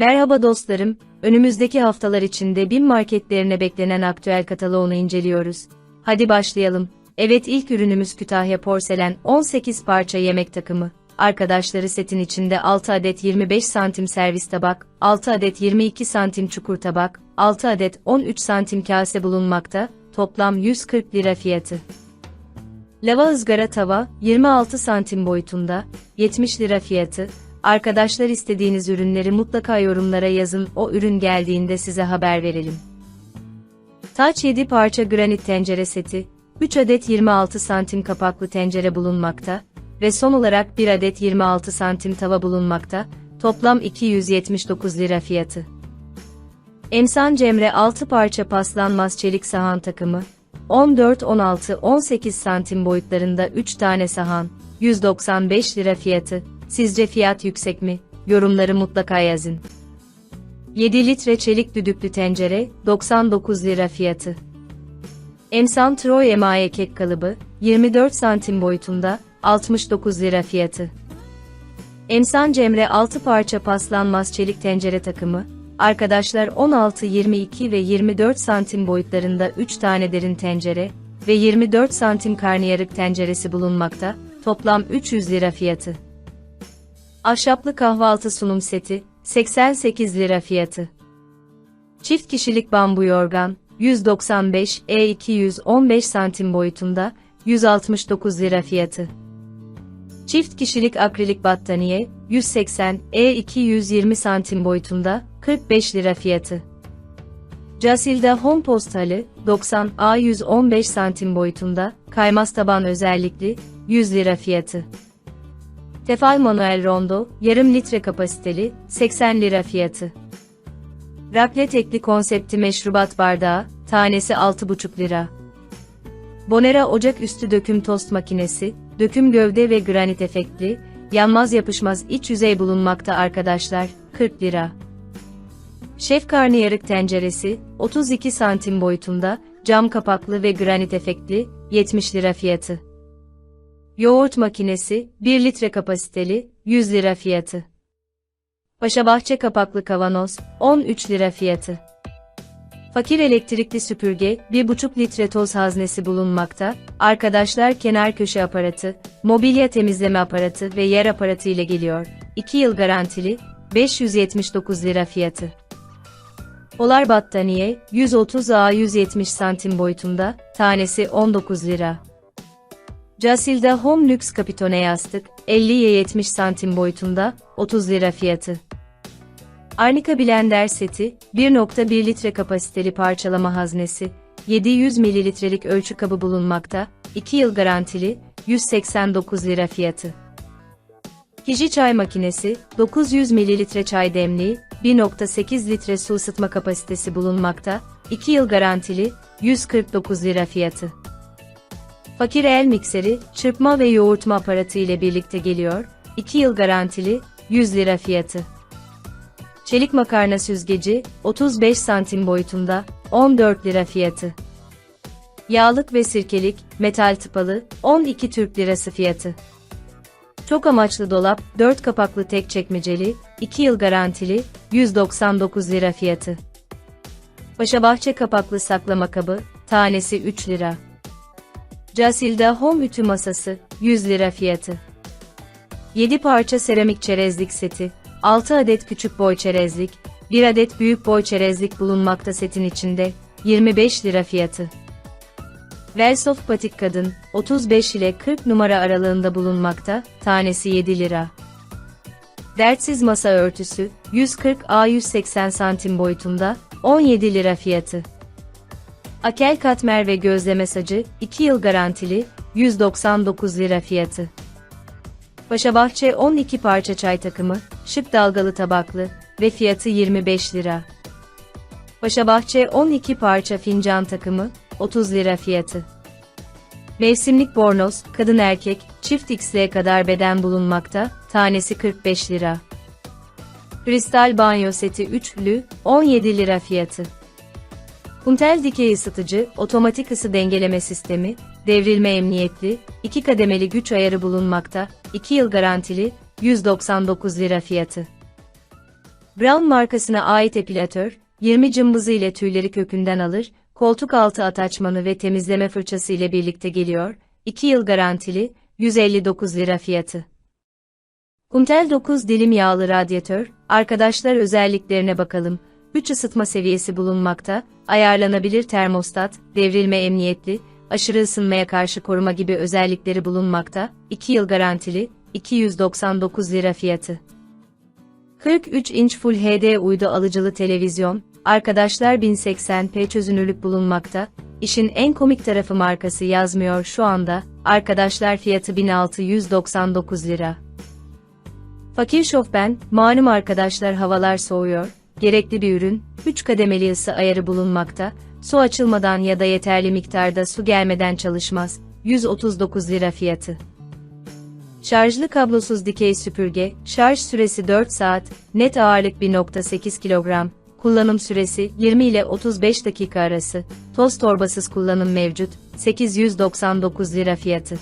Merhaba dostlarım, önümüzdeki haftalar içinde BİM marketlerine beklenen aktüel kataloğunu inceliyoruz. Hadi başlayalım. Evet ilk ürünümüz Kütahya Porselen 18 parça yemek takımı. Arkadaşları setin içinde 6 adet 25 santim servis tabak, 6 adet 22 santim çukur tabak, 6 adet 13 santim kase bulunmakta, toplam 140 lira fiyatı. Lava ızgara tava, 26 santim boyutunda, 70 lira fiyatı. Arkadaşlar istediğiniz ürünleri mutlaka yorumlara yazın, o ürün geldiğinde size haber verelim. Taç 7 parça granit tencere seti, 3 adet 26 santim kapaklı tencere bulunmakta ve son olarak 1 adet 26 santim tava bulunmakta, toplam 279 lira fiyatı. Emsan Cemre 6 parça paslanmaz çelik sahan takımı, 14, 16, 18 santim boyutlarında 3 tane sahan, 195 lira fiyatı. Sizce fiyat yüksek mi? Yorumları mutlaka yazın. 7 litre çelik düdüklü tencere, 99 lira fiyatı. Emsan Troy emaye kek kalıbı, 24 santim boyutunda, 69 lira fiyatı. Emsan Cemre 6 parça paslanmaz çelik tencere takımı, arkadaşlar 16, 22 ve 24 santim boyutlarında 3 tane derin tencere ve 24 santim karnıyarık tenceresi bulunmakta, toplam 300 lira fiyatı. Ahşaplı kahvaltı sunum seti, 88 lira fiyatı. Çift kişilik bambu yorgan, 195 E 215 santim boyutunda, 169 lira fiyatı. Çift kişilik akrilik battaniye, 180 E 220 santim boyutunda, 45 lira fiyatı. Casilda Home Postali, 90 A 115 santim boyutunda, kaymaz taban özellikli, 100 lira fiyatı. Tefal Manuel Rondo, yarım litre kapasiteli, 80 lira fiyatı. Rakle tekli konsepti meşrubat bardağı, tanesi 6,5 lira. Bonera ocak üstü döküm tost makinesi, döküm gövde ve granit efektli, yanmaz yapışmaz iç yüzey bulunmakta arkadaşlar, 40 lira. Şef karnıyarık tenceresi, 32 santim boyutunda, cam kapaklı ve granit efektli, 70 lira fiyatı. Yoğurt makinesi, 1 litre kapasiteli, 100 lira fiyatı. Paşabahçe kapaklı kavanoz, 13 lira fiyatı. Fakir elektrikli süpürge, 1,5 litre toz haznesi bulunmakta, arkadaşlar kenar köşe aparatı, mobilya temizleme aparatı ve yer aparatı ile geliyor. 2 yıl garantili, 579 lira fiyatı. Polar battaniye, 130 A 170 santim boyutunda, tanesi 19 lira. Casilda Home Lux Capitone yastık, 50'ye 70 santim boyutunda, 30 lira fiyatı. Arnica Blender seti, 1.1 litre kapasiteli parçalama haznesi, 700 mililitrelik ölçü kabı bulunmakta, 2 yıl garantili, 189 lira fiyatı. Kiji çay makinesi, 900 mililitre çay demliği, 1.8 litre su ısıtma kapasitesi bulunmakta, 2 yıl garantili, 149 lira fiyatı. Fakir el mikseri, çırpma ve yoğurtma aparatı ile birlikte geliyor, 2 yıl garantili, 100 lira fiyatı. Çelik makarna süzgeci, 35 santim boyutunda, 14 lira fiyatı. Yağlık ve sirkelik, metal tıpalı, 12 Türk lirası fiyatı. Çok amaçlı dolap, 4 kapaklı tek çekmeceli, 2 yıl garantili, 199 lira fiyatı. Paşabahçe kapaklı saklama kabı, tanesi 3 lira. Casilda Home ütü masası, 100 lira fiyatı. 7 parça seramik çerezlik seti, 6 adet küçük boy çerezlik, 1 adet büyük boy çerezlik bulunmakta setin içinde, 25 lira fiyatı. Velsoft patik kadın, 35 ile 40 numara aralığında bulunmakta, tanesi 7 lira. Dertsiz masa örtüsü, 140 A 180 santim boyutunda, 17 lira fiyatı. Akel katmer ve gözleme sacı, 2 yıl garantili, 199 lira fiyatı. Paşabahçe 12 parça çay takımı, şık dalgalı tabaklı ve fiyatı 25 lira. Paşabahçe 12 parça fincan takımı, 30 lira fiyatı. Mevsimlik bornoz, kadın erkek, çift XL kadar beden bulunmakta, tanesi 45 lira. Kristal banyo seti üçlü, 17 lira fiyatı. Puntel dikey ısıtıcı, otomatik ısı dengeleme sistemi, devrilme emniyetli, 2 kademeli güç ayarı bulunmakta, 2 yıl garantili, 199 lira fiyatı. Brown markasına ait epilatör, 20 cımbızı ile tüyleri kökünden alır, koltuk altı ataçmanı ve temizleme fırçası ile birlikte geliyor, 2 yıl garantili, 159 lira fiyatı. Kumtel 9 dilim yağlı radyatör, arkadaşlar özelliklerine bakalım. 3 ısıtma seviyesi bulunmakta, ayarlanabilir termostat, devrilme emniyetli, aşırı ısınmaya karşı koruma gibi özellikleri bulunmakta, 2 yıl garantili, 299 lira fiyatı. 43 inç Full HD uydu alıcılı televizyon, arkadaşlar 1080p çözünürlük bulunmakta, işin en komik tarafı markası yazmıyor şu anda, arkadaşlar fiyatı 1699 lira. Fakir şofben, malum arkadaşlar havalar soğuyor, gerekli bir ürün, 3 kademeli ısı ayarı bulunmakta, su açılmadan ya da yeterli miktarda su gelmeden çalışmaz, 139 lira fiyatı. Şarjlı kablosuz dikey süpürge, şarj süresi 4 saat, net ağırlık 1.8 kilogram, kullanım süresi 20 ile 35 dakika arası, toz torbasız kullanım mevcut, 899 lira fiyatı.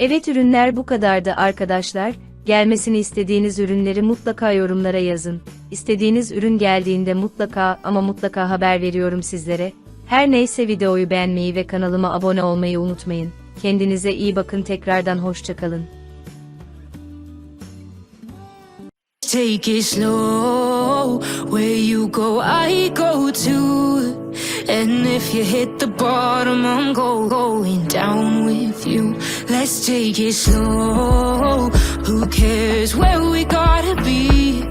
Evet ürünler bu kadardı arkadaşlar, gelmesini istediğiniz ürünleri mutlaka yorumlara yazın. İstediğiniz ürün geldiğinde mutlaka ama mutlaka haber veriyorum sizlere. Her neyse videoyu beğenmeyi ve kanalıma abone olmayı unutmayın. Kendinize iyi bakın tekrardan hoşçakalın. Take it slow. Where you go, I go too. And if you hit the bottom, I'm go going down with you. Let's take it slow. Who cares where we gotta be?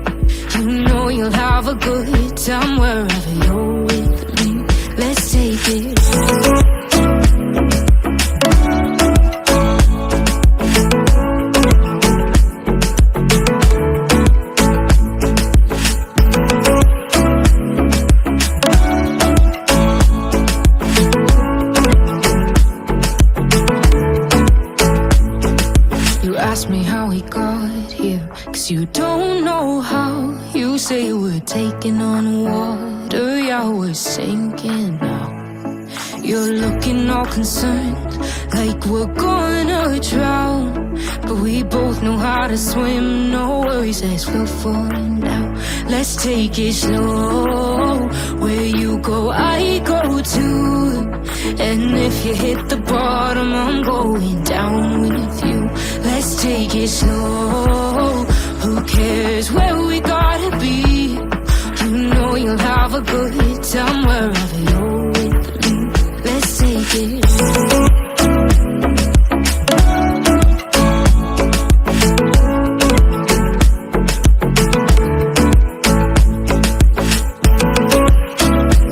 You know you'll have a good time wherever you're with me. Let's take it you don't know how. You say we're taking on water, yeah, we're sinking now. You're looking all concerned, like we're gonna drown. But we both know how to swim, no worries as we're falling down. Let's take it slow. Where you go, I go too. And if you hit the bottom, I'm going down with you. Let's take it slow. Who cares where we gotta be? You know you'll have a good